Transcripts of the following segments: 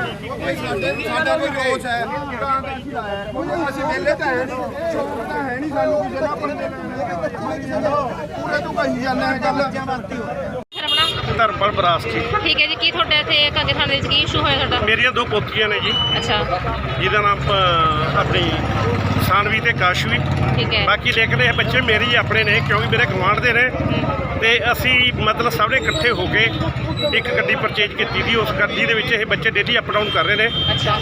ਸਾਡਾ ਕੋਈ ਰੋਸ ਹੈ ਤਾਂ ਅਸੀਂ ਵਿਹਲੇ ਤਾਂ ਹੈ। ਨਹੀਂ ਸ਼ੌਕ ਤਾਂ ਹੈ ਨਹੀਂ ਸਾਨੂੰ ਕਿਸੇ ਦਾ ਪੂਰੇ ਤੋਂ ਕਹੀ ਜਾਂਦੇ ਗੱਲ ਧਰਮਪਾਲ ਬਰਾਸਤੀ ਠੀਕ ਹੈ ਜੀ ਕੀ ਤੁਹਾਡਾ ਇੱਥੇ ਕਾਂਗੇ ਥਾਣੇ ਵਿੱਚ ਕੀ ਇਸ਼ੂ ਹੋਇਆ ਤੁਹਾਡਾ? ਮੇਰੀਆਂ ਦੋ ਪੋਤਰੀਆਂ ਨੇ ਜੀ। ਅੱਛਾ। ਜਿਹਦਾ ਨਾਮ ਆਪਣੀ ਸਾਨਵੀ ਤੇ ਕਾਸ਼ਵੀ। ਠੀਕ ਹੈ। ਬਾਕੀ ਲੇਕਿਨ ਇਹ ਬੱਚੇ ਮੇਰੇ ਹੀ ਆਪਣੇ ਨੇ ਕਿਉਂਕਿ ਮੇਰੇ ਗਵਾਂਢ ਦੇ ਨੇ। ਤੇ ਅਸੀਂ ਮਤਲਬ ਸਾਰੇ ਇਕੱਠੇ ਹੋ ਕੇ ਇੱਕ ਗੱਡੀ ਪਰਚੇਜ ਕੀਤੀ ਦੀ ਉਸ ਗੱਡੀ ਦੇ ਵਿੱਚ ਇਹ ਬੱਚੇ ਡੇਲੀ ਅਪ ਡਾਊਨ ਕਰ ਰਹੇ ਨੇ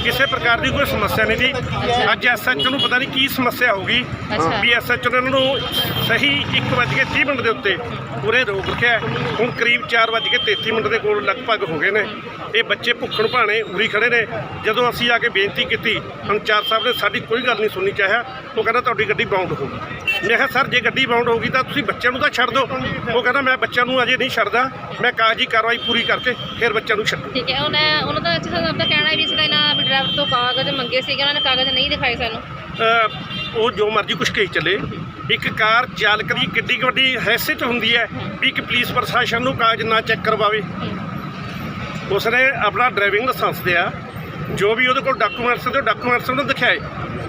ਕਿਸੇ ਪ੍ਰਕਾਰ ਦੀ ਕੋਈ ਸਮੱਸਿਆ ਨਹੀਂ ਜੀ। ਅੱਜ ਐਸਐਚਓ ਨੂੰ ਪਤਾ ਨਹੀਂ ਕੀ ਸਮੱਸਿਆ ਹੋਗੀ ਅੱਛਾ। ਵੀ ਐਸਐਚਓ ਨੇ ਉਹਨਾਂ ਨੂੰ ਸਹੀ 1:30 ਮਿੰਟ ਦੇ ਉੱਤੇ ਪੂਰੇ ਰੋਕ ਰੱਖਿਆ ਹੈ। ਹੁਣ ਕਰੀਬ 4:33 ਮਿੰਟ ਦੇ ਕੋਲ ਲਗਭਗ ਹੋ ਗਏ ਨੇ ਇਹ ਬੱਚੇ ਭੁੱਖਣ ਭਾਣੇ ਉਰੀ ਖੜੇ ਨੇ ਜਦੋਂ ਅਸੀਂ ਆ ਕੇ ਬੇਨਤੀ ਕੀਤੀ ਅੰਚਾਰ ਸਾਹਿਬ ਨੇ ਸਾਡੀ ਕੋਈ ਗੱਲ ਨਹੀਂ ਸੁਣਨੀ ਚਾਹਿਆ ਉਹ ਕਹਿੰਦਾ ਤੁਹਾਡੀ ਗੱਡੀ ਬਾਉਂਡ ਹੋ ਗਈ ਮੈਂ ਕਿਹਾ ਸਰ ਜੇ ਗੱਡੀ ਬਾਉਂਡ ਹੋ ਗਈ ਤਾਂ ਤੁਸੀਂ ਬੱਚਿਆਂ ਨੂੰ ਤਾਂ ਛੱਡ ਦਿਓ। ਉਹ ਕਹਿੰਦਾ ਮੈਂ ਬੱਚਿਆਂ ਨੂੰ ਅਜੇ ਨਹੀਂ ਛੱਡਦਾ। ਮੈਂ ਕਾਗਜ਼ੀ ਕਾਰਵਾਈ ਪੂਰੀ ਕਰਕੇ ਫਿਰ ਬੱਚਿਆਂ ਨੂੰ ਛੱਡੂ। ਠੀਕ ਹੈ ਉਹਨੇ ਉਹਨਾਂ ਦਾ ਅੱਛਾ ਆਪਦਾ ਕਹਿਣਾ ਹੈ ਵੀ ਇਸ ਦਾ ਇਹਨਾਂ ਵੀ ਡਰਾਈਵਰ ਤੋਂ ਕਾਗਜ਼ ਮੰਗੇ ਸੀਗੇ ਉਹਨਾਂ ਨੇ ਕਾਗਜ਼ ਨਹੀਂ ਦਿਖਾਏ ਸਾਨੂੰ। ਅਹ ਉਹ ਜੋ ਮਰਜ਼ੀ ਕੁਛ ਕਹੀ ਚੱਲੇ। ਇੱਕ ਕਾਰ ਚਾਲਕ ਦੀ ਕਿੱਡੀ ਵੱਡੀ ਹੈਸੀਅਤ ਹੁੰਦੀ ਹੈ ਵੀ ਇੱਕ ਪੁਲਿਸ ਪ੍ਰਸ਼ਾਸਨ ਨੂੰ ਕਾਗਜ਼ ਨਾ ਚੈੱਕ ਕਰਵਾਵੇ। ਉਸਨੇ ਆਪਣਾ ਡਰਾਈਵਿੰਗ ਲਾਇਸੈਂਸ ਦਿਆ ਜੋ ਵੀ ਉਹਦੇ ਕੋਲ ਡਾਕੂਮੈਂਟਸ ਤੇ ਡਾਕੂਮੈਂਟਸ ਉਹਨੂੰ ਦਿਖਾਏ।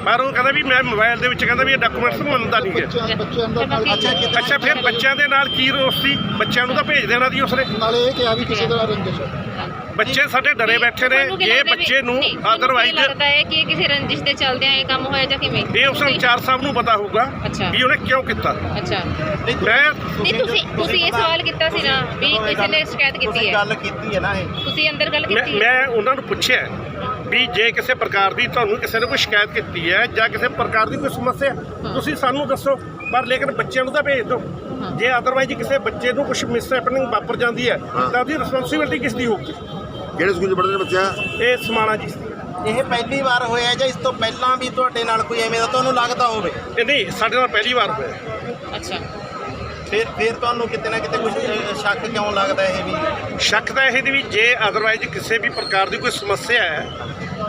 ਪਰ ਉਹ ਕਹਿੰਦਾ ਵੀ ਮੈਂ ਮੋਬਾਈਲ ਦੇ ਵਿੱਚ ਕਹਿੰਦਾ ਵੀ ਇਹ ਡਾਕੂਮੈਂਟਸ ਮੰਨਦਾ ਨਹੀਂ ਹੈ। ਅੱਛਾ ਅੱਛਾ ਫਿਰ ਬੱਚਿਆਂ ਦੇ ਨਾਲ ਕੀ ਰੋਸ ਸੀ? ਬੱਚਿਆਂ ਨੂੰ ਤਾਂ ਭੇਜ ਦੇਣਾ ਦੀ ਉਸਨੇ। ਨਾਲੇ ਇਹ ਕਿਹਾ ਵੀ ਕਿਸੇ ਦਾ ਰੰਜਿਸ਼ ਹੈ। ਬੱਚੇ ਸਾਡੇ ਡਰੇ ਬੈਠੇ ਨੇ। ਤੁਹਾਨੂੰ ਕੀ ਜੇ ਲੱਗਦਾ ਵੀ- ਬੱਚੇ ਨੂੰ ਨਹੀਂ, ਤੁਹਾਨੂੰ ਕੀ ਅਦਰਵਾਈਜ਼ ਲੱਗਦਾ ਹੈ ਕਿ ਇਹ ਕਿਸੇ ਰੰਜਿਸ਼ ਦੇ ਚੱਲਦਿਆਂ ਇਹ ਕੰਮ ਹੋਇਆ ਜਾਂ ਕਿਵੇਂ? ਇਹ ਉਸ ਚਾਰ ਸਾਹਿਬ ਨੂੰ ਪਤਾ ਹੋਊਗਾ ਅੱਛਾ। ਵੀ ਉਹਨੇ ਕਿਉਂ ਕੀਤਾ। ਅੱਛਾ। ਮੈਂ ਨਹੀਂ ਤੁਸੀਂ ਤੁਸੀਂ ਇਹ ਸਵਾਲ ਕੀਤਾ ਸੀ ਨਾ ਵੀ ਕਿਸੇ ਨੇ ਸ਼ਿਕਾਇਤ ਕੀਤੀ ਹੈ। ਗੱਲ ਕੀਤੀ ਹੈ ਨਾ ਇਹ। ਤੁਸੀਂ ਅੰਦਰ ਗੱਲ ਮੈਂ ਕੀਤੀ ਹੈ। ਮੈਂ ਉਹਨਾਂ ਨੂੰ ਪੁੱਛਿਆ ਵੀ ਜੇ ਕਿਸੇ ਪ੍ਰਕਾਰ ਦੀ ਤੁਹਾਨੂੰ ਕਿਸੇ ਨੇ ਕੋਈ ਸ਼ਿਕਾਇਤ ਕੀਤੀ ਹੈ ਜਾਂ ਕਿਸੇ ਪ੍ਰਕਾਰ ਦੀ ਕੋਈ ਸਮੱਸਿਆ ਤੁਸੀਂ ਸਾਨੂੰ ਦੱਸੋ। ਪਰ ਲੇਕਿਨ ਬੱਚਿਆਂ ਨੂੰ ਤਾਂ ਭੇਜ ਦਿਓ। ਜੇ ਅਦਰਵਾਈਜ਼ ਕਿਸੇ ਬੱਚੇ ਨੂੰ ਕੁਝ ਮਿਸ ਹੈਪਨਿੰਗ ਵਾਪਰ ਜਾਂਦੀ ਹੈ ਤਾਂ ਉਹਦੀ ਰਿਸਪੌਂਸਿਬਿਲਟੀ ਕਿਸ ਦੀ ਹੋਊਗੀ? ਕਿਹੜੇ ਸਕੂਲ ਚ ਪੜ੍ਹਦੇ ਨੇ ਬੱਚਾ? ਇਹ ਸਮਾਣਾ ਜੀ। ਇਹ ਪਹਿਲੀ ਵਾਰ ਹੋਇਆ ਜਾਂ ਇਸ ਤੋਂ ਪਹਿਲਾਂ ਵੀ ਤੁਹਾਡੇ ਨਾਲ ਕੋਈ ਐਵੇਂ ਦਾ ਤੁਹਾਨੂੰ ਲੱਗਦਾ ਹੋਵੇ? ਨਹੀਂ ਸਾਡੇ ਨਾਲ ਪਹਿਲੀ ਵਾਰ ਹੋਇਆ। ਅੱਛਾ। ਫਿਰ ਫਿਰ ਤੁਹਾਨੂੰ ਕਿਤੇ ਨਾ ਕਿਤੇ ਕੁਝ ਸ਼ੱਕ ਕਿਉਂ ਲੱਗਦਾ ਇਹ ਵੀ? ਸ਼ੱਕ ਤਾਂ ਇਹ ਦੀ ਵੀ ਜੇ ਅਦਰਵਾਈਜ਼ ਕਿਸੇ ਵੀ ਪ੍ਰਕਾਰ ਦੀ ਕੋਈ ਸਮੱਸਿਆ ਹੈ,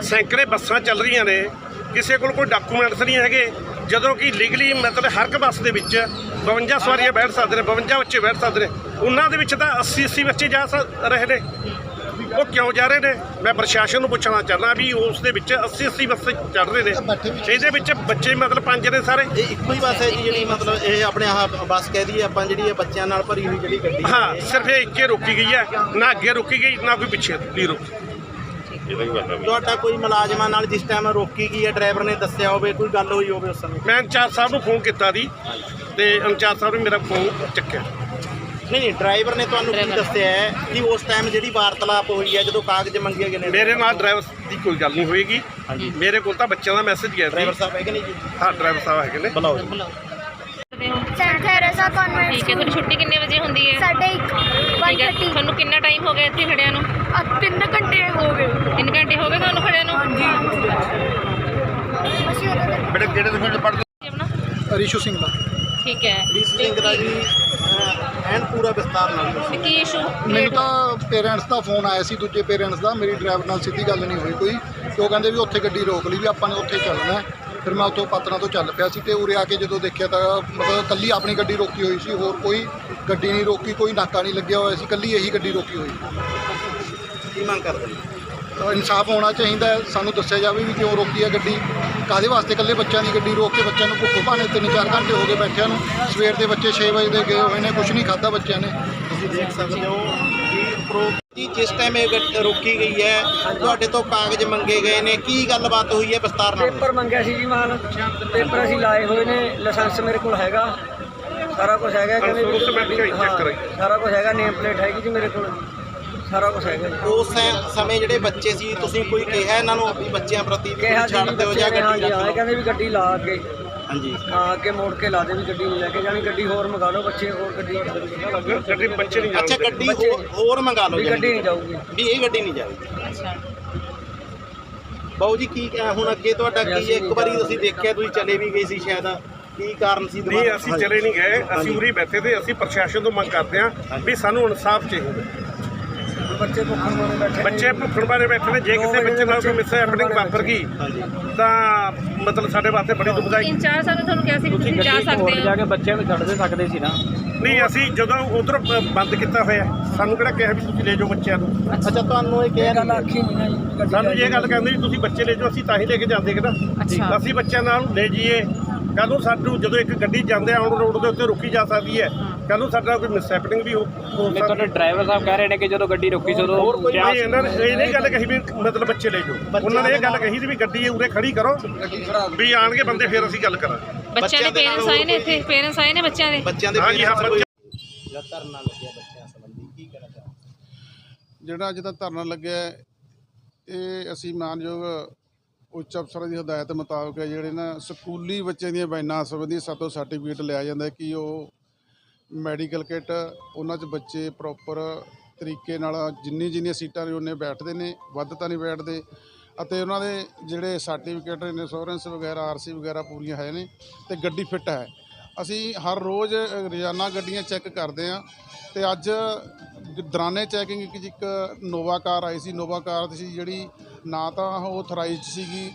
ਸੈਂਕੜੇ ਬੱਸਾਂ ਚੱਲ ਰਹੀਆਂ ਨੇ, ਕਿਸੇ ਕੋਲ ਕੋਈ ਡਾਕੂਮੈਂਟਸ ਨਹੀਂ ਹੈਗੇ, ਜਦੋਂ ਕਿ ਲੀਗਲੀ ਮਤਲਬ ਹਰ ਇੱਕ ਬੱਸ ਦੇ ਵਿੱਚ 52 ਸਵਾਰੀਆਂ ਬੈਠ ਸਕਦੇ ਨੇ 52 ਬੱਚੇ ਬੈਠ ਸਕਦੇ ਨੇ, ਉਹਨਾਂ ਦੇ ਵਿੱਚ ਤਾਂ 80 80 ਬੱਚੇ ਜਾ ਸਕ- ਰਹੇ ਨੇ। ਉਹ ਕਿਉਂ ਜਾ ਰਹੇ ਨੇ? ਮੈਂ ਪ੍ਰਸ਼ਾਸਨ ਨੂੰ ਪੁੱਛਣਾ ਚਾਹੁੰਦਾ ਵੀ ਉਸ ਦੇ ਵਿੱਚ 80 80 ਬੱਸੇ ਚੜ ਰਹੇ ਨੇ। ਇਹਦੇ ਵਿੱਚ ਬੱਚੇ ਮਤਲਬ ਪੰਜ ਨੇ ਸਾਰੇ। ਇਹ ਇੱਕੋ ਹੀ ਬੱਸ ਹੈ ਜੀ ਜਿਹੜੀ ਮਤਲਬ ਇਹ ਆਪਣੇ ਆਹ ਬੱਸ ਕਹਿ ਦਈਏ ਆਪਾਂ ਜਿਹੜੀ ਇਹ ਬੱਚਿਆਂ ਨਾਲ ਭਰੀ ਹੋਈ ਜਿਹੜੀ ਗੱਡੀ ਹੈ। ਹਾਂ ਸਿਰਫ ਇਹ ਇੱਕੇ ਰੋਕੀ ਗਈ ਹੈ ਨਾ ਅੱਗੇ ਰੋਕੀ ਗਈ ਨਾ ਕੋਈ ਪਿੱਛੇ ਨਹੀਂ ਰੋਕੀ। ਤੁਹਾਡਾ ਕੋਈ ਮੁਲਾਜ਼ਮਾਂ ਨਾਲ ਜਿਸ ਟਾਈਮ ਰੋਕੀ ਗਈ ਹੈ ਡਰਾਈਵਰ ਨੇ ਦੱਸਿਆ ਹੋਵੇ ਕੋਈ ਗੱਲ ਹੋਈ ਹੋਵੇ ਉਸ ਸਮੇਂ? ਮੈਂ ਇੰਚਾਰਜ ਸਾਹਿਬ ਨੂੰ ਫੋਨ ਕੀਤਾ ਦੀ ਤੇ ਇੰਚਾਰਜ ਸਾਹਿਬ ਨੇ ਮੇਰਾ ਫੋਨ ਚੱਕਿਆ। ਨਹੀਂ ਨਹੀਂ ਡਰਾਈਵਰ ਨੇ ਤੁਹਾਨੂੰ ਕੀ। ਦੱਸਿਆ ਹੈ ਕਿ ਉਸ ਟਾਈਮ ਜਿਹੜੀ ਵਾਰਤਾਲਾਪ ਹੋਈ ਹੈ ਜਦੋਂ ਕਾਗਜ਼ ਮੰਗੇ ਗਏ ਨੇ? ਮੇਰੇ ਨਾਲ ਡਰਾਈਵਰ ਦੀ ਕੋਈ ਗੱਲ ਨਹੀਂ ਹੋਏਗੀ। ਮੇਰੇ ਕੋਲ ਤਾਂ ਬੱਚਿਆਂ ਦਾ ਮੈਸੇਜ ਗਿਆ ਡਰਾਈਵਰ ਸਾਹਿਬ ਹੈਗੇ ਨਹੀਂ ਜੀ? ਹਾਂ ਡਰਾਈਵਰ ਸਾਹਿਬ ਹੈਗੇ ਨੇ। ਬੁਲਾਓ ਜੀ। ਸੈਂਟ ਥੈਰੇਸਾ ਕਨਵੈਂਟ ਠੀਕ ਹੈ ਤੁਹਾਡੀ ਛੁੱਟੀ ਕਿੰਨੇ ਵਜੇ ਹੁੰਦੀ ਹੈ? ਸਾਡੇ ਇੱਕ ਠੀਕ ਹੈ 130 ਤੁਹਾਨੂੰ ਕਿੰਨਾ ਟਾਈਮ ਹੋ ਗਿਆ ਇੱਥੇ ਖੜਿਆਂ ਨੂੰ? ਅ, ਤਿੰਨ ਘੰਟੇ ਹੋ ਗਏ। 3 ਘੰਟੇ ਹੋ ਗਏ ਤੁਹਾਨੂੰ ਖੜਿਆਂ ਨੂੰ? ਹਾਂਜੀ। ਅਸੀਂ ਉਦੋਂ ਦੇ ਬੇਟੇ ਕਿਹੜੇ ਚ ਪੜ੍ਹਦੇ? ਆਪਣਾ? ਰਿਸ਼ੂ ਸਿੰਘ ਦਾ। ਠੀਕ ਹੈ। ਪ੍ਰੀਤ ਸਿੰਘ ਦਾ ਜੀ। ਐਨ ਪੂਰਾ ਵਿਸਤਾਰ ਨਾਲ ਦੱਸੋ। ਤੇ ਕੀ ਇਸ਼ੂ ਮੈਨੂੰ ਤਾਂ ਪੇਰੈਂਟਸ ਦਾ ਫੋਨ ਆਇਆ ਸੀ ਦੂਜੇ ਪੇਰੈਂਟਸ ਦਾ ਮੇਰੀ ਡਰਾਈਵਰ ਨਾਲ ਸਿੱਧੀ ਗੱਲ ਨਹੀਂ ਹੋਈ ਕੋਈ ਤੇ ਉਹ ਕਹਿੰਦੇ ਵੀ ਉੱਥੇ ਗੱਡੀ ਰੋਕ ਲਈ ਵੀ ਆਪਾਂ ਨੇ ਉੱਥੇ ਚੱਲਣਾ ਹੈ। ਫਿਰ ਮੈਂ ਉੱਥੋਂ ਪਤਨਾ ਤੋਂ ਚੱਲ ਪਿਆ ਸੀ ਤੇ ਉਰੇ ਆ ਕੇ ਜਦੋਂ ਦੇਖਿਆ ਤਾਂ ਮਤਲਬ ਕੱਲੀ ਆਪਣੀ ਗੱਡੀ ਰੋਕੀ ਹੋਈ ਸੀ ਹੋਰ ਕੋਈ ਗੱਡੀ ਨਹੀਂ ਰੋਕੀ ਕੋਈ ਨਾਕਾ ਨਹੀਂ ਲੱਗਿਆ ਹੋਇਆ ਸੀ ਕੱਲੀ ਇਹੀ ਗੱਡੀ ਰੋਕੀ ਹੋਈ ਕੀ ਮੰਗ ਕਰਦੇ ਨੇ ਤਾਂ ਇਨਸਾਫ ਹੋਣਾ ਚਾਹੀਦਾ ਹੈ। ਸਾਨੂੰ ਦੱਸਿਆ ਜਾਵੇ ਵੀ ਕਿਉਂ ਰੋਕੀ ਹੈ ਗੱਡੀ ਕਾਦੇ ਵਾਸਤੇ ਇਕੱਲੇ ਬੱਚਿਆਂ ਦੀ ਗੱਡੀ ਰੋਕ ਕੇ ਬੱਚਿਆਂ ਨੂੰ ਭੁੱਖੋ ਭਾਣੇ ਤਿੰਨ ਚਾਰ ਘੰਟੇ ਹੋ ਗਏ ਬੈਠਿਆਂ ਨੂੰ? ਸਵੇਰ ਦੇ ਬੱਚੇ 6 ਵਜੇ ਦੇ ਗਏ ਹੋਏ ਨੇ ਕੁਝ ਨਹੀਂ ਖਾਦਾ ਬੱਚਿਆਂ ਨੇ। ਤੁਸੀਂ ਦੇਖ ਸਕਦੇ ਹੋ ਕਿ ਪ੍ਰੋਪਰਟੀ ਜਿਸ ਟਾਈਮ ਇਹ ਗੱਡ- ਰੋਕੀ ਗਈ ਹੈ ਤੁਹਾਡੇ ਤੋਂ ਕਾਗਜ਼ ਮੰਗੇ ਗਏ ਨੇ। ਕੀ ਗੱਲਬਾਤ ਹੋਈ ਹੈ ਵਿਸਤਾਰ ਨਾਲ? ਪੇਪਰ ਮੰਗਿਆ ਸੀ ਜੀ ਮਾਨ ਪੇਪਰ ਅਸੀਂ ਲਾਏ ਹੋਏ ਨੇ ਲਾਇਸੈਂਸ ਮੇਰੇ ਕੋਲ ਹੈਗਾ। ਸਾਰਾ ਕੁਝ ਹੈਗਾ ਕਹਿੰਦੇ ਵੀ- ਹਾਂ। ਸਾਰਾ ਕੁਝ ਹੈਗਾ ਨੇਮ ਪਲੇਟ ਹੈਗੀ ਜੀ ਮੇਰੇ ਕੋਲ। ਸਾਰਾ ਕੁਝ ਹੈਗਾ ਜੀ। ਉਸ ਸੈ- ਸਮੇਂ ਜਿਹੜੇ ਬੱਚੇ ਸੀ ਤੁਸੀਂ ਕੋਈ ਕਿਹਾ ਇਹਨਾਂ ਨੂੰ ਵੀ ਬੱਚਿਆਂ ਪ੍ਰਤੀ ਵੀ ਕਿਹਾ ਦਿਓ ਜਾਂ ਨੇ ਗੱਡੀ ਹਾਂਜੀ ਰੱਖ ਲਓ? ਕਹਿੰਦੇ ਵੀ ਗੱਡੀ ਲਾ ਅੱਗੇ ਹਾਂਜੀ। ਹਾਂ ਅੱਗੇ ਮੋੜ ਕੇ ਲਾ ਦੇ ਵੀ ਗੱਡੀ ਨੂੰ ਲੈ ਕੇ ਜਾਣੀ ਗੱਡੀ ਹੋਰ ਮੰਗਾ ਲਓ ਬੱਚੇ ਹੋਰ ਗੱਡੀ ਗੱਡੀ ਬੱਚੇ ਨਹੀਂ ਅੱਛਾ ਗੱਡੀ ਹੋਰ- ਹੋਰ ਮੰਗਾ ਲਓ ਵੀ ਜਾਣੀ ਗੱਡੀ ਨਹੀਂ। ਜਾਊਗੀ। ਵੀ ਇਹ ਗੱਡੀ ਨਹੀਂ ਜਾਵੇਗੀ ਅੱਛਾ। ਬਾਊ ਜੀ ਕੀ ਅਹ ਹੁਣ ਅੱਗੇ ਤੁਹਾਡਾ ਕੀ ਹੈ? ਇੱਕ ਵਾਰੀ ਤੁਸੀਂ ਦੇਖਿਆ ਤੁਸੀਂ ਚਲੇ ਵੀ ਗਏ ਸੀ ਸ਼ਾਇਦ। ਕੀ ਕਾਰਨ ਸੀ ਨਹੀਂ ਅਸੀਂ ਚਲੇ ਨਹੀਂ ਗਏ। ਅਸੀਂ ਉਰੀ ਬੈਠੇ ਤੇ ਅਸੀਂ ਪ੍ਰਸ਼ਾਸਨ ਤੋਂ ਮੰਗ ਕਰਦੇ ਹਾਂ ਵੀ ਸਾਨੂੰ ਇਨਸਾਫ ਚਾਹੀਦਾ। ਬੱਚੇ ਭੁੱਖਣ ਮਾਰੇ ਬੈਠੇ ਨੇ। ਬੱਚੇ ਭੁੱਖਣ ਬਾਰੇ ਬੈਠੇ ਨੇ। ਜੇ ਕਿਸੇ ਬੱਚੇ ਨਾਲ ਕੋਈ ਮਿਸ ਹੈਪਨਿੰਗ ਵਾਪਰ ਗਈ। ਤਾਂ ਮਤਲਬ ਸਾਡੇ ਵਾਸਤੇ ਬੜੀ ਦੁਖਦਾਈ ਇੰਚਾਰਜ ਸਾਨੂੰ ਤੁਹਾਨੂੰ ਕਿਹਾ ਸੀ ਵੀ ਤੁਸੀਂ ਜਾ ਸਕਦੇ ਹੋ ਕੇ ਬੱਚਿਆਂ ਨੂੰ ਛੱਡ ਦੇ ਸਕਦੇ ਸੀ ਨਾ। ਨਹੀਂ ਅਸੀਂ ਜਦੋਂ ਉਧਰ ਬੰਦ ਕੀਤਾ ਹੋਇਆ ਸਾਨੂੰ ਕਿਹੜਾ ਕਿਹਾ ਵੀ ਤੁਸੀਂ ਲੈ ਜਾਓ ਬੱਚਿਆਂ ਨੂੰ? ਅੱਛਾ ਤੁਹਾਨੂੰ ਇਹ ਕਿਹਾ ਗੱਲ ਆਖੀ ਨਹੀਂ ਨਾ ਜੀ। ਗੱਡੀ ਸਾਨੂੰ ਇਹ ਗੱਲ ਕਹਿੰਦੇ ਵੀ ਤੁਸੀਂ ਬੱਚੇ ਲੈ ਜਾਓ ਅਸੀਂ ਤਾਂ ਹੀ ਲੈ ਕੇ ਜਾਂਦੇ ਕਿ ਨਾ? ਅੱਛਾ। ਅਸੀਂ ਬੱਚਿਆਂ ਨਾਲ ਲੈ ਜਾਈਏ। ਕੱਲ ਨੂੰ ਸਾਨੂੰ ਜਦੋਂ ਇੱਕ ਗੱਡੀ ਜਾਂਦੇ ਆਉਣ ਰੋਡ ਦੇ ਉੱਤੇ ਰੁਕੀ ਜਾ ਸਕਦੀ ਹੈ। ਕੱਲ ਨੂੰ ਸਾਡਾ ਕੋਈ ਮਿਸ ਹੈਪਨਿੰਗ ਵੀ ਹੋ ਹੋ ਨਹੀਂ ਤੁਹਾਡੇ ਡਰਾਈਵਰ ਸਾਹਿਬ ਕਹਿ ਰਹੇ ਨੇ ਕਿ ਜਦੋਂ ਗੱਡੀ ਰੁਕੀ ਸੀ ਉਦੋਂ ਹੋਰ ਕੋਈ ਨਹੀਂ ਇਹਨਾਂ ਨੇ ਇਹ ਨਹੀਂ ਗੱਲ ਕਹੀ ਵੀ ਮਤਲਬ ਬੱਚੇ ਲੈ ਜਾਓ। ਉਹਨਾਂ ਨੇ ਇਹ ਗੱਲ ਕਹੀ ਸੀ ਵੀ ਗੱਡੀ ਉਰੇ ਖੜੀ ਕਰੋ ਵੀ ਆਣਗੇ ਬੰਦੇ ਫਿਰ ਅਸੀਂ ਗੱਲ ਕਰਾਂਗੇ। ਬੱਚਿਆਂ ਦੇ ਪੇਰੈਂਟਸ ਆਏ ਨੇ ਇੱਥੇ ਪੇਰੈਂਟਸ ਆਏ ਨੇ ਬੱਚਿਆਂ ਦੇ? ਬੱਚਿਆਂ ਦੇ ਹਾਂਜੀ ਹਾਂ ਬੱਚੇ ਜਿਹੜਾ ਧਰਨਾ ਲੱਗਿਆ ਬੱਚਿਆਂ ਸੰਬੰਧੀ ਕੀ ਕਹਿਣਾ ਚਾਹੁੰਦੇ ਜਿਹੜਾ ਅੱਜ ਦਾ ਧਰਨਾ ਲੱਗਿਆ ਹੈ, ਇਹ ਅਸੀਂ ਮਾਨਯੋਗ ਉੱਚ ਅਫਸਰਾਂ ਦੀ ਹਦਾਇਤ ਮੁਤਾਬਕ ਜਿਹੜੇ ਨਾ ਸਕੂਲੀ ਬੱਚਿਆਂ ਦੀਆਂ ਬੈਨਾਂ ਸੰਬੰਧੀ ਸਾਤੋਂ ਸਰਟੀਫਿਕੇਟ ਲਿਆ ਜਾਂਦਾ ਹੈ ਕਿ ਉਹ ਮੈਡੀਕਲ ਕਿੱਟ ਉਹਨਾਂ 'ਚ ਬੱਚੇ ਪ੍ਰੋਪਰ ਤਰੀਕੇ ਨਾਲ ਜਿੰਨੀ ਜਿੰਨੀਆਂ ਸੀਟਾਂ ਨੇ ਉਹਨੇ ਬੈਠਦੇ ਨੇ, ਵੱਧ ਤਾਂ ਨਹੀਂ ਬੈਠਦੇ ਅਤੇ ਉਹਨਾਂ ਦੇ ਜਿਹੜੇ ਸਰਟੀਫਿਕੇਟ ਨੇ ਇੰਸ਼ੋਰੈਂਸ ਵਗੈਰਾ ਆਰਸੀ ਵਗੈਰਾ ਪੂਰੀਆਂ ਹੈ ਨੇ ਤੇ ਗੱਡੀ ਫਿੱਟ ਹੈ। ਅਸੀਂ ਹਰ ਰੋਜ਼ ਰੋਜ਼ਾਨਾ ਗੱਡੀਆਂ ਚੈੱਕ ਕਰਦੇ ਹਾਂ ਤੇ ਅੱਜ ਦਰਾਨੇ ਚੈਕਿੰਗ ਇੱਕ ਇੱਕ ਨੋਵਾ ਕਾਰ ਆਈ ਸੀ। ਨੋਵਾ ਕਾਰ ਸੀ ਜਿਹੜੀ ਨਾ ਤਾਂ ਉਹ ਆਥੋਰਾਈਜ਼ਡ ਸੀਗੀ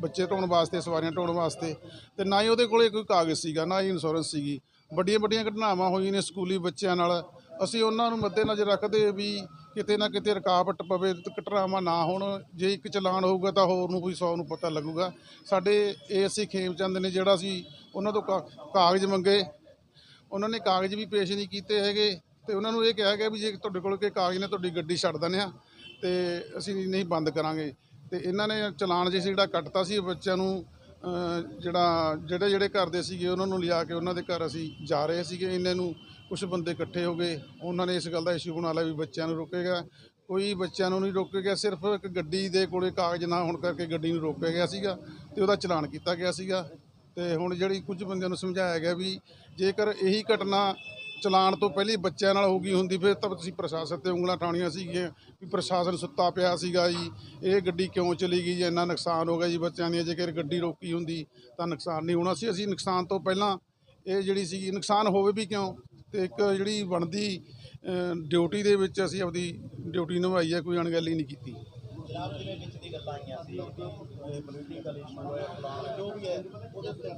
ਬੱਚੇ ਢੋਣ ਵਾਸਤੇ, ਸਵਾਰੀਆਂ ਢੋਣ ਵਾਸਤੇ ਤੇ ਨਾ ਹੀ ਉਹਦੇ ਕੋਲੇ ਕੋਈ ਕਾਗਜ਼ ਸੀਗਾ, ਨਾ ਹੀ ਇੰਸ਼ੋਰੈਂਸ ਸੀਗੀ। ਵੱਡੀਆਂ ਵੱਡੀਆਂ ਘਟਨਾਵਾਂ ਹੋਈਆਂ ਨੇ ਸਕੂਲੀ ਬੱਚਿਆਂ ਨਾਲ। ਅਸੀਂ ਉਹਨਾਂ ਨੂੰ ਮੱਦੇਨਜ਼ਰ ਰੱਖਦੇ ਵੀ ਕਿਤੇ ਨਾ ਕਿਤੇ ਰੁਕਾਵਟ ਪਵੇ ਤੇ ਘਟਨਾਵਾਂ ਨਾ ਹੋਣ। ਜੇ ਇੱਕ ਚਲਾਨ ਹੋਊਗਾ ਤਾਂ ਹੋਰ ਨੂੰ ਕੋਈ 100 ਨੂੰ ਪਤਾ ਲੱਗੂਗਾ। ਸਾਡੇ ਏਐਸਸੀ ਖੇਮਚੰਦ ਨੇ ਜਿਹੜਾ ਸੀ ਉਹਨਾਂ ਤੋਂ ਕਾ- ਕਾਗਜ਼ ਮੰਗੇ। ਉਹਨਾਂ ਨੇ ਕਾਗਜ਼ ਵੀ ਪੇਸ਼ ਨਹੀਂ ਕੀਤੇ ਹੈਗੇ ਤੇ ਉਹਨਾਂ ਨੂੰ ਇਹ ਕਿਹਾ ਗਿਆ ਵੀ ਜੇ ਤੁਹਾਡੇ ਕੋਲ ਕੋਈ ਕਾਗਜ਼ ਨੇ ਤੁਹਾਡੀ ਗੱਡੀ ਛੱਡ ਦਿੰਦੇ ਆ ਤੇ ਅਸੀਂ ਨਹੀਂ ਬੰਦ ਕਰਾਂਗੇ। ਤੇ ਇਹਨਾਂ ਨੇ ਚਲਾਨ ਜਿਹਾ ਜਿਹੜਾ ਕੱਟਤਾ ਸੀ ਬੱਚਿਆਂ ਨੂੰ ਅ, ਜਿਹੜਾ ਜਿਹੜੇ ਜਿਹੜੇ ਘਰ ਦੇ ਸੀਗੇ ਉਹਨਾਂ ਨੂੰ ਲਿਆ ਕੇ ਉਹਨਾਂ ਦੇ ਘਰ ਅਸੀਂ ਜਾ ਰਹੇ ਸੀਗੇ। ਇਹਨਾਂ ਨੂੰ ਕੁਝ ਬੰਦੇ ਇਕੱਠੇ ਹੋ ਗਏ, ਉਹਨਾਂ ਨੇ ਇਸ ਗੱਲ ਦਾ ਇਸ਼ੂ ਬਣਾ ਲਿਆ ਵੀ ਬੱਚਿਆਂ ਨੂੰ ਰੋਕੇਗਾ। ਕੋਈ ਬੱਚਿਆਂ ਨੂੰ ਨਹੀਂ ਰੋਕੇਗਾ ਸਿਰਫ ਇੱਕ ਗੱਡੀ ਦੇ ਕੋਲੇ ਕਾਗਜ਼ ਨਾ ਹੋਣ ਕਰਕੇ ਗੱਡੀ ਨੂੰ ਰੋਕਿਆ ਗਿਆ ਸੀਗਾ ਤੇ ਉਹਦਾ ਚਲਾਨ ਕੀਤਾ ਗਿਆ ਸੀਗਾ। ਤੇ ਹੁਣ ਜਿਹੜੀ ਕੁਝ ਬੰਦਿਆਂ ਨੂੰ ਸਮਝਾਇਆ ਗਿਆ ਵੀ ਜੇਕਰ ਇਹੀ ਘਟਨਾ ਚਲਾਨ ਤੋਂ ਪਹਿਲੀ ਬੱਚਿਆਂ ਨਾਲ ਹੋ ਗਈ ਹੁੰਦੀ, ਫਿਰ ਤਾਂ ਤੁਸੀਂ ਪ੍ਰਸ਼ਾਸਨ ਤੇ ਉਂਗਲਾਂ ਠਾਣੀਆਂ ਸੀਗੀਆਂ ਵੀ ਪ੍ਰਸ਼ਾਸਨ ਸੁੱਤਾ ਪਿਆ ਸੀਗਾ ਜੀ। ਇਹ ਗੱਡੀ ਕਿਉਂ ਚਲੀ ਗਈ ਜੀ? ਇੰਨਾ ਨੁਕਸਾਨ ਹੋ ਗਿਆ ਜੀ ਬੱਚਿਆਂ ਦੀ ਜੇਕਰ ਗੱਡੀ ਰੋਕੀ ਹੁੰਦੀ ਤਾਂ ਨੁਕਸਾਨ ਨਹੀਂ ਹੋਣਾ ਸੀ। ਅਸੀਂ ਨੁਕਸਾਨ ਤੋਂ ਪਹਿਲਾਂ ਇਹ ਜਿਹੜੀ ਸੀਗੀ, ਨੁਕਸਾਨ ਹੋਵੇ ਵੀ ਕਿਉਂ? ਤੇ ਇੱਕ ਜਿਹੜੀ ਬਣਦੀ ਡਿਊਟੀ ਦੇ ਵਿੱਚ ਅਸੀਂ ਆਪਦੀ ਡਿਊਟੀ ਨਿਭਾਈ ਹੈ ਕੋਈ ਅਣਗਹਿਲੀ ਨਹੀਂ ਕੀਤੀ। ਜਨਾਬ ਜਿਵੇਂ ਵਿੱਚ ਦੀ ਗੱਲਾਂ ਆਈਆਂ ਸੀ ਕਿ ਪੋਲੀਟੀਕਲ ਇਸ਼ੂ ਹੈ ਫਲਾਣਾ ਜੋ ਵੀ ਹੈ ਉਹਦੇ ਤੇ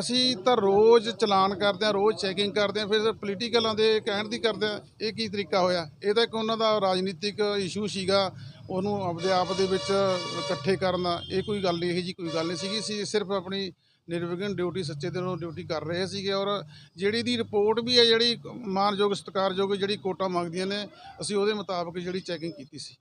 ਅਸੀਂ ਤਾਂ ਰੋਜ਼ ਚਲਾਨ ਕਰਦੇ ਹਾਂ ਰੋਜ਼ ਚੈਕਿੰਗ ਕਰਦੇ ਹਾਂ ਫਿਰ ਪੋਲੀਟੀਕਲਾਂ ਦੇ ਕਹਿਣ ਦੀ ਕਰਦੇ ਹਾਂ ਇਹ ਕੀ ਤਰੀਕਾ ਹੋਇਆ? ਇਹ ਤਾਂ ਇੱਕ ਉਹਨਾਂ ਦਾ ਰਾਜਨੀਤਿਕ ਇਸ਼ੂ ਸੀਗਾ ਉਹਨੂੰ ਆਪਦੇ ਆਪ ਦੇ ਵਿੱਚ ਇਕੱਠੇ ਕਰਨ ਦਾ ਇਹ ਕੋਈ ਗੱਲ ਨਹੀਂ ਇਹ ਜੀ ਕੋਈ ਗੱਲ ਨਹੀਂ ਸੀਗੀ ਸਿਰਫ ਆਪਣੀ ਨਿਰਵਿਘਨ ਡਿਊਟੀ ਸੱਚੇ ਦਿਲੋਂ ਡਿਊਟੀ ਕਰ ਰਹੇ ਸੀਗੇ ਔਰ ਜਿਹੜੀ ਦੀ ਰਿਪੋਰਟ ਵੀ ਹੈ, ਜਿਹੜੀ ਮਾਨਯੋਗ ਸਤਿਕਾਰਯੋਗ ਜਿਹੜੀ ਕੋਟਾ ਮੰਗਦੀਆਂ ਨੇ, ਅਸੀਂ ਉਹਦੇ ਮੁਤਾਬਕ ਜਿਹੜੀ ਚੈਕਿੰਗ ਕੀਤੀ ਸੀ।